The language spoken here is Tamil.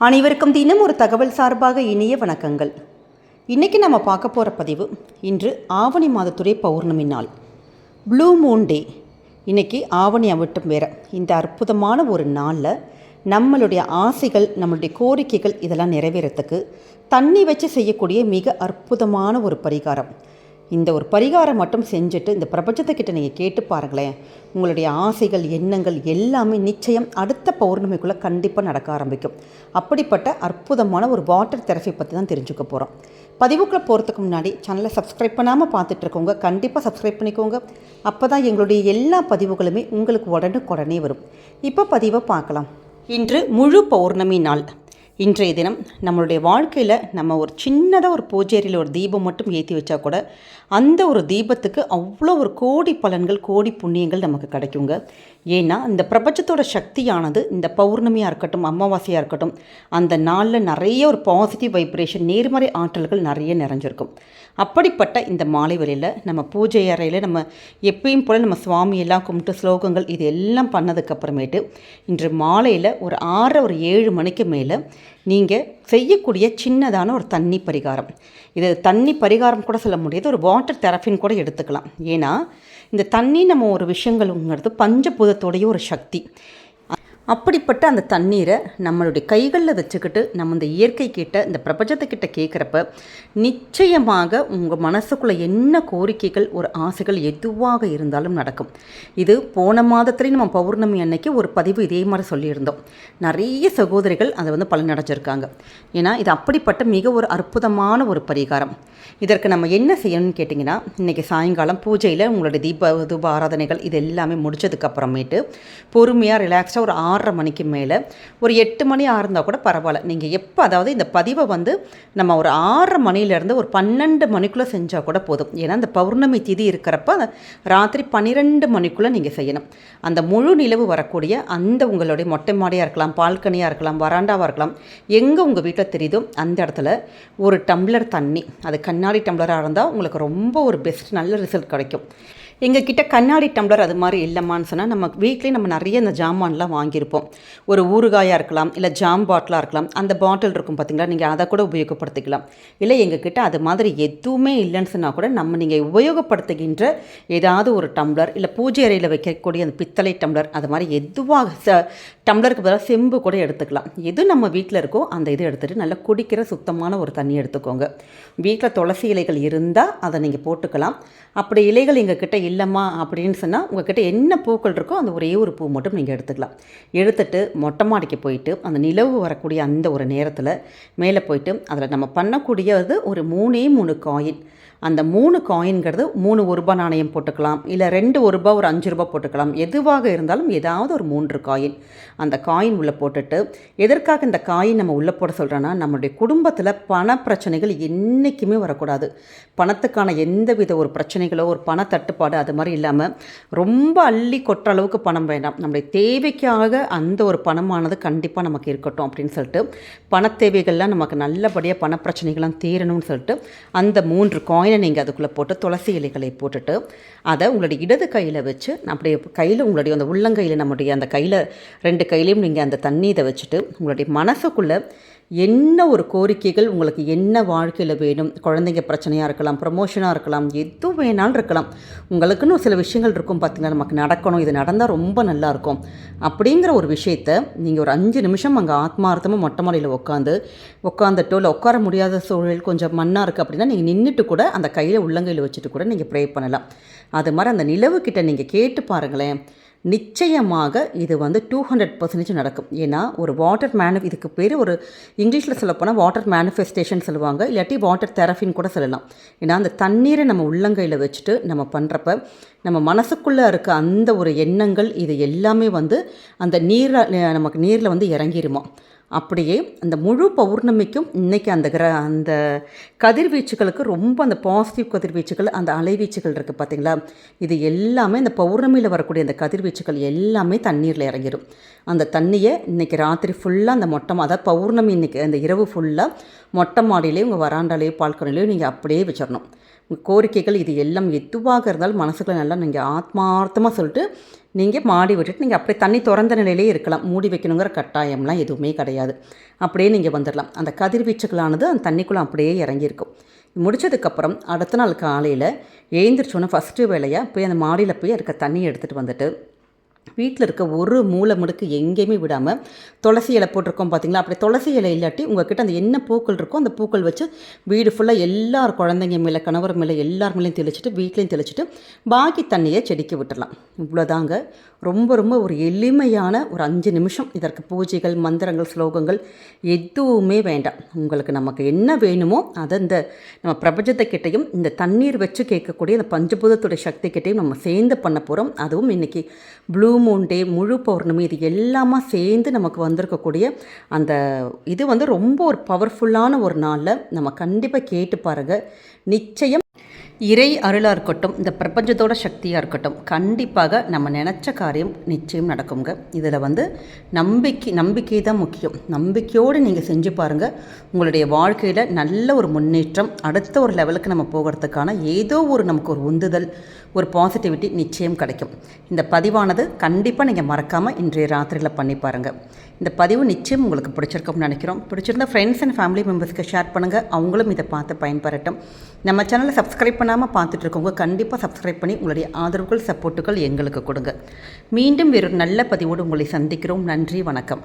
அனைவருக்கும் தினம் ஒரு தகவல் சார்பாக இனிய வணக்கங்கள். இன்றைக்கி நம்ம பார்க்க போகிற பதிவு இன்று ஆவணி மாதத்துடைய பௌர்ணமி நாள். ப்ளூ மூன் டே இன்றைக்கி ஆவணி அவட்டம் வேற. இந்த அற்புதமான ஒரு நாளில் நம்மளுடைய ஆசைகள் நம்மளுடைய கோரிக்கைகள் இதெல்லாம் நிறைவேறத்துக்கு தண்ணி வச்சு செய்யக்கூடிய மிக அற்புதமான ஒரு பரிகாரம். இந்த ஒரு பரிகாரம் மட்டும் செஞ்சுட்டு இந்த பிரபஞ்சத்துக்கிட்ட நீங்கள் கேட்டு பாருங்களேன். உங்களுடைய ஆசைகள் எண்ணங்கள் எல்லாமே நிச்சயம் அடுத்த பௌர்ணமிக்குள்ளே கண்டிப்பாக நடக்க ஆரம்பிக்கும். அப்படிப்பட்ட அற்புதமான ஒரு வாட்டர் தெரப்பி பற்றி தான் தெரிஞ்சுக்க போகிறோம் பதிவுக்குள்ளே போகிறதுக்கு முன்னாடி சேனலை சப்ஸ்கிரைப் பண்ணாமல் பார்த்துட்ருக்கோங்க கண்டிப்பாக சப்ஸ்கிரைப் பண்ணிக்கோங்க. அப்போ தான் எங்களுடைய எல்லா பதிவுகளுமே உங்களுக்கு உடனுக்குடனே வரும். இப்போ பதிவை பார்க்கலாம். இன்று முழு பௌர்ணமி நாள். இன்றைய தினம் நம்மளுடைய வாழ்க்கையில் நம்ம ஒரு சின்னதாக ஒரு பூஜேரியில் ஒரு தீபம் மட்டும் ஏற்றி வச்சா கூட அந்த ஒரு தீபத்துக்கு அவ்வளோ ஒரு கோடி பலன்கள் கோடி புண்ணியங்கள் நமக்கு கிடைக்குங்க. ஏன்னா இந்த பிரபஞ்சத்தோட சக்தியானது இந்த பௌர்ணமியாக இருக்கட்டும் அமாவாசையாக இருக்கட்டும் அந்த நாளில் நிறைய ஒரு பாசிட்டிவ் வைப்ரேஷன் நேர்மறை ஆற்றல்கள் நிறைய நிறைஞ்சிருக்கும். அப்படிப்பட்ட இந்த மாலை வழியில் நம்ம பூஜை அறையில் நம்ம எப்பயும் போல் நம்ம சுவாமியெல்லாம் கும்பிட்டு ஸ்லோகங்கள் இது எல்லாம் பண்ணதுக்கப்புறமேட்டு இன்று மாலையில் ஒரு ஆறு ஒரு ஏழு மணிக்கு மேலே நீங்கள் செய்யக்கூடிய சின்னதான ஒரு தண்ணி பரிகாரம். இது தண்ணி பரிகாரம் கூட சொல்ல முடியாது. ஒரு வாட்டர் தெரப்பின்னு கூட எடுத்துக்கலாம். ஏன்னா இந்த தண்ணி நம்ம ஒரு விஷயங்கள்ங்கிறது பஞ்சபூதத்தோடைய ஒரு சக்தி. அப்படிப்பட்ட அந்த தண்ணீரை நம்மளுடைய கைகளில் வச்சுக்கிட்டு நம்ம இந்த இயற்கை கிட்ட இந்த பிரபஞ்சத்துக்கிட்ட கேட்குறப்ப நிச்சயமாக உங்கள் மனசுக்குள்ளே என்ன கோரிக்கைகள் ஒரு ஆசைகள் எதுவாக இருந்தாலும் நடக்கும். இது போன மாதத்துலேயும் நம்ம பௌர்ணமி அன்னைக்கு ஒரு பதிவு இதே மாதிரி சொல்லியிருந்தோம். நிறைய சகோதரிகள் அதை வந்து பலனடைஞ்சிருக்காங்க. ஏன்னா இது அப்படிப்பட்ட மிக ஒரு அற்புதமான ஒரு பரிகாரம். இதற்கு நம்ம என்ன செய்யணும்னு கேட்டிங்கன்னா இன்றைக்கி சாயங்காலம் பூஜையில் உங்களுடைய தீப தூப ஆராதனைகள் இது எல்லாமே முடிச்சதுக்கப்புறமேட்டு பொறுமையாக ரிலாக்ஸாக ஒரு ஆறரை மணிக்கு மேலே. ஒரு எட்டு மணி ஆறுந்தால் கூட பரவாயில்ல. நீங்கள் எப்போ அதாவது இந்த பதிவை வந்து நம்ம ஒரு ஆறரை மணிலேருந்து ஒரு பன்னெண்டு மணிக்குள்ளே செஞ்சால் கூட போதும். ஏன்னா அந்த பௌர்ணமி திதி இருக்கிறப்ப ராத்திரி பன்னிரெண்டு மணிக்குள்ளே நீங்கள் செய்யணும். அந்த முழு நிலவு வரக்கூடிய அந்த உங்களுடைய மொட்டை மாடியாக இருக்கலாம் பால்கனியாக இருக்கலாம் வராண்டாவாக இருக்கலாம் எங்கே உங்கள் வீட்டில் தெரியுதோ அந்த இடத்துல ஒரு டம்ளர் தண்ணி அது கண்ணாடி டம்ளராக இருந்தால் உங்களுக்கு ரொம்ப ஒரு பெஸ்ட் நல்ல ரிசல்ட் கிடைக்கும். எங்ககிட்ட கண்ணாடி டம்ளர் அது மாதிரி இல்லைம்மான்னு சொன்னால் நம்ம வீட்லேயே நம்ம நிறைய இந்த ஜாமான்லாம் வாங்கியிருப்போம். ஒரு ஊறுகாயாக இருக்கலாம் இல்லை ஜாம் பாட்டிலாக இருக்கலாம் அந்த பாட்டில் இருக்கும் பார்த்திங்களா நீங்கள் அதை கூட உபயோகப்படுத்திக்கலாம். இல்லை எங்ககிட்ட அது மாதிரி எதுவுமே இல்லைன்னு சொன்னால் கூட நம்ம நீங்கள் உபயோகப்படுத்துகின்ற ஏதாவது ஒரு டம்ளர் இல்லை பூஜை அறையில் வைக்கக்கூடிய அந்த பித்தளை டம்ளர் அது மாதிரி எதுவாக ச டம்ளருக்கு பதிலாக செம்பு கூட எடுத்துக்கலாம். எது நம்ம வீட்டில் இருக்கோ அந்த இதை எடுத்துகிட்டு நல்லா குடிக்கிற சுத்தமான ஒரு தண்ணி எடுத்துக்கோங்க. வீட்டில் துளசி இலைகள் இருந்தால் அதை நீங்கள் போட்டுக்கலாம். அப்படி இலைகள் எங்கள் கிட்ட இல்லைம்மா அப்படின்னு சொன்னால் உங்கள்கிட்ட என்ன பூக்கள் இருக்கோ அந்த ஒரே ஒரு பூ மட்டும் நீங்கள் எடுத்துக்கலாம். எடுத்துட்டு மொட்டை மாடிக்கு போயிட்டு அந்த நிலவு வரக்கூடிய அந்த ஒரு நேரத்தில் மேலே போயிட்டு அதில் நம்ம பண்ணக்கூடியது ஒரு மூணே மூணு காயின் அந்த மூணு காயின்கிறது மூணு ஒரு ரூபாய் நாணயம் போட்டுக்கலாம் இல்லை ரெண்டு ஒரு ரூபாய் ஒரு அஞ்சு ரூபா போட்டுக்கலாம். எதுவாக இருந்தாலும் ஏதாவது ஒரு மூன்று காயின் அந்த காயின் உள்ளே போட்டுட்டு எதற்காக இந்த காயின் நம்ம உள்ளே போட சொல்கிறோன்னா நம்மளுடைய குடும்பத்தில் பண பிரச்சனைகள் என்றைக்குமே வரக்கூடாது. பணத்துக்கான எந்த வித ஒரு பிரச்சனைகளோ ஒரு பண தட்டுப்பாடு அது மாதிரி இல்லாமல் ரொம்ப அள்ளி கொட்டுற அளவுக்கு பணம் வேண்டாம். நம்முடைய தேவைக்காக அந்த ஒரு பணமானது கண்டிப்பாக நமக்கு இருக்கட்டும் அப்படின்னு சொல்லிட்டு பண தேவைகள்லாம் நமக்கு நல்லபடியாக பண பிரச்சனைகள்லாம் தீரணும்னு சொல்லிட்டு அந்த மூன்று காயினை நீங்கள் அதுக்குள்ளே போட்டு துளசி இலைகளை போட்டுட்டு அதை உங்களுடைய இடது கையில் வச்சு அப்படியே கையில் உங்களுடைய அந்த உள்ளங்கையில் நம்முடைய அந்த கையில் ரெண்டு கையிலையும் நீங்கள் அந்த தண்ணி இதை வச்சுட்டு உங்களுடைய மனசுக்குள்ளே என்ன ஒரு கோரிக்கைகள் உங்களுக்கு என்ன வாழ்க்கையில் வேணும்? குழந்தைங்க பிரச்சனையாக இருக்கலாம் ப்ரமோஷனாக இருக்கலாம் எது வேணாலும் இருக்கலாம். உங்களுக்குன்னு சில விஷயங்கள் இருக்கும் பார்த்தீங்கன்னா நமக்கு நடக்கணும் இது நடந்தால் ரொம்ப நல்லாயிருக்கும் அப்படிங்கிற ஒரு விஷயத்த நீங்கள் ஒரு அஞ்சு நிமிஷம் அங்கே ஆத்மார்த்தமாக மொட்டை மாடியில் உட்காந்து உட்காந்துட்டோ இல்லை உட்கார முடியாத சூழல் கொஞ்சம் மண்ணாக இருக்குது அப்படின்னா நீங்கள் நின்றுட்டு கூட அந்த கையில் உள்ளங்கையில் வச்சுட்டு கூட நீங்கள் ப்ரே பண்ணலாம். அது மாதிரி அந்த நிலவுக்கிட்ட நீங்கள் கேட்டு பாருங்களேன். நிச்சயமாக இது வந்து டூ ஹண்ட்ரட் பர்சன்டேஜ் நடக்கும். ஏன்னா ஒரு வாட்டர் மேனு இதுக்கு பேர் ஒரு இங்கிலீஷில் சொல்லப்போனால் வாட்டர் மேனிஃபெஸ்டேஷன் சொல்லுவாங்க. இல்லாட்டி வாட்டர் தெரப்பின்னு கூட சொல்லலாம். ஏன்னா அந்த தண்ணீரை நம்ம உள்ளங்கையில் வச்சுட்டு நம்ம பண்ணுறப்ப நம்ம மனசுக்குள்ளே இருக்க அந்த ஒரு எண்ணங்கள் இது எல்லாமே வந்து அந்த நீரில் நமக்கு நீரில் வந்து இறங்கிருமா. அப்படியே அந்த முழு பௌர்ணமிக்கும் இன்றைக்கி அந்த கிர அந்த கதிர்வீச்சுகளுக்கு ரொம்ப அந்த பாசிட்டிவ் கதிர்வீச்சுகள் அந்த அலைவீச்சுகள் இருக்குது பார்த்திங்களா இது எல்லாமே இந்த பௌர்ணமியில் வரக்கூடிய அந்த கதிர்வீச்சுகள் எல்லாமே தண்ணீரில் இறங்கிடும் அந்த தண்ணியை இன்றைக்கி ராத்திரி ஃபுல்லாக அந்த மொட்டை அதாவது பௌர்ணமி இன்றைக்கி அந்த இரவு ஃபுல்லாக மொட்டை மாடியிலையும் உங்கள் வராண்டாலேயோ பால்கனிலையோ நீங்கள் அப்படியே வச்சிடணும் கோரிக்கைகள் இது எல்லாம் எதுவாக இருந்தாலும் மனசுக்குள்ள நல்லா நீங்கள் ஆத்மார்த்தமாக சொல்லிட்டு நீங்கள் மாடி விட்டுட்டு நீங்கள் அப்படியே தண்ணி திறந்த நிலையிலே இருக்கலாம். மூடி வைக்கணுங்கிற கட்டாயம்லாம் எதுவுமே கிடையாது. அப்படியே நீங்கள் வந்துடலாம் அந்த கதிர்வீச்சுகளானது அந்த தண்ணிக்குள்ளே அப்படியே இறங்கியிருக்கும். முடிச்சதுக்கப்புறம் அடுத்த நாள் காலையில் எழுந்திரிச்சோன்னே ஃபஸ்ட்டு வேலையாக போய் அந்த மாடியில் போய் இருக்க தண்ணியை எடுத்துகிட்டு வந்துட்டு வீட்டில் இருக்க ஒரு மூளை முடுக்கு எங்கேயுமே விடாமல் துளசி இலை போட்டிருக்கோம் பார்த்தீங்களா அப்படி துளசி இலை இல்லாட்டி உங்ககிட்ட அந்த என்ன பூக்கள் இருக்கோ அந்த பூக்கள் வச்சு வீடு ஃபுல்லாக எல்லார் குழந்தைங்க மேலே கணவர் மேலே எல்லார் மேலேயும் தெளிச்சிட்டு வீட்லேயும் தெளிச்சிட்டு பாக்கி தண்ணியை செடிக்கு விட்டுடலாம் இவ்வளோதாங்க ரொம்ப ரொம்ப ஒரு எளிமையான ஒரு அஞ்சு நிமிஷம். இதற்கு பூஜைகள் மந்திரங்கள் ஸ்லோகங்கள் எதுவுமே வேண்டாம். உங்களுக்கு நமக்கு என்ன வேணுமோ அதை இந்த நம்ம பிரபஞ்சத்தை கிட்டையும் இந்த தண்ணீர் வச்சு கேட்கக்கூடிய அந்த பஞ்சபூதத்துடைய சக்தி கிட்டையும் நம்ம சேர்ந்து பண்ண போகிறோம் அதுவும் இன்றைக்கி ப்ளூ மூன் டே முழு பௌர்ணமி இது எல்லாமே சேர்ந்து நமக்கு வந்திருக்கக்கூடிய அந்த இது வந்து ரொம்ப ஒரு பவர்ஃபுல்லான ஒரு நாளில் நம்ம கண்டிப்பாக கேட்டு பாருங்கள் நிச்சயம் இறை அருளாக இருக்கட்டும் இந்த பிரபஞ்சத்தோட சக்தியாக இருக்கட்டும் கண்டிப்பாக நம்ம நினச்ச காரியம் நிச்சயம் நடக்குங்க இதில் வந்து நம்பிக்கை நம்பிக்கை தான் முக்கியம். நம்பிக்கையோடு நீங்கள் செஞ்சு பாருங்கள் உங்களுடைய வாழ்க்கையில் நல்ல ஒரு முன்னேற்றம் அடுத்த ஒரு லெவலுக்கு நம்ம போகிறதுக்கான ஏதோ ஒரு நமக்கு ஒரு உந்துதல் ஒரு பாசிட்டிவிட்டி நிச்சயம் கிடைக்கும். இந்த பதிவானது கண்டிப்பாக நீங்கள் மறக்காமல் இன்றைய ராத்திரியில் பண்ணி பாருங்கள் இந்த பதிவு நிச்சயம் உங்களுக்கு பிடிச்சிருக்கும்னு நினைக்கிறோம். பிடிச்சிருந்தா ஃப்ரெண்ட்ஸ் அண்ட் ஃபேமிலி மெம்பர்ஸ்க்கு ஷேர் பண்ணுங்கள் அவங்களும் இதை பார்த்து பயன்பெறட்டும். நம்ம சேனலை சப்ஸ்கிரைப் பண்ணாமல் பார்த்துட்டு இருக்கவங்க கண்டிப்பாக சப்ஸ்கிரைப் பண்ணி உங்களுடைய ஆதரவுகள் சப்போர்ட்டுகள் எங்களுக்கு கொடுங்க. மீண்டும் வேறு நல்ல பதிவோடு உங்களை சந்திக்கிறோம். நன்றி வணக்கம்.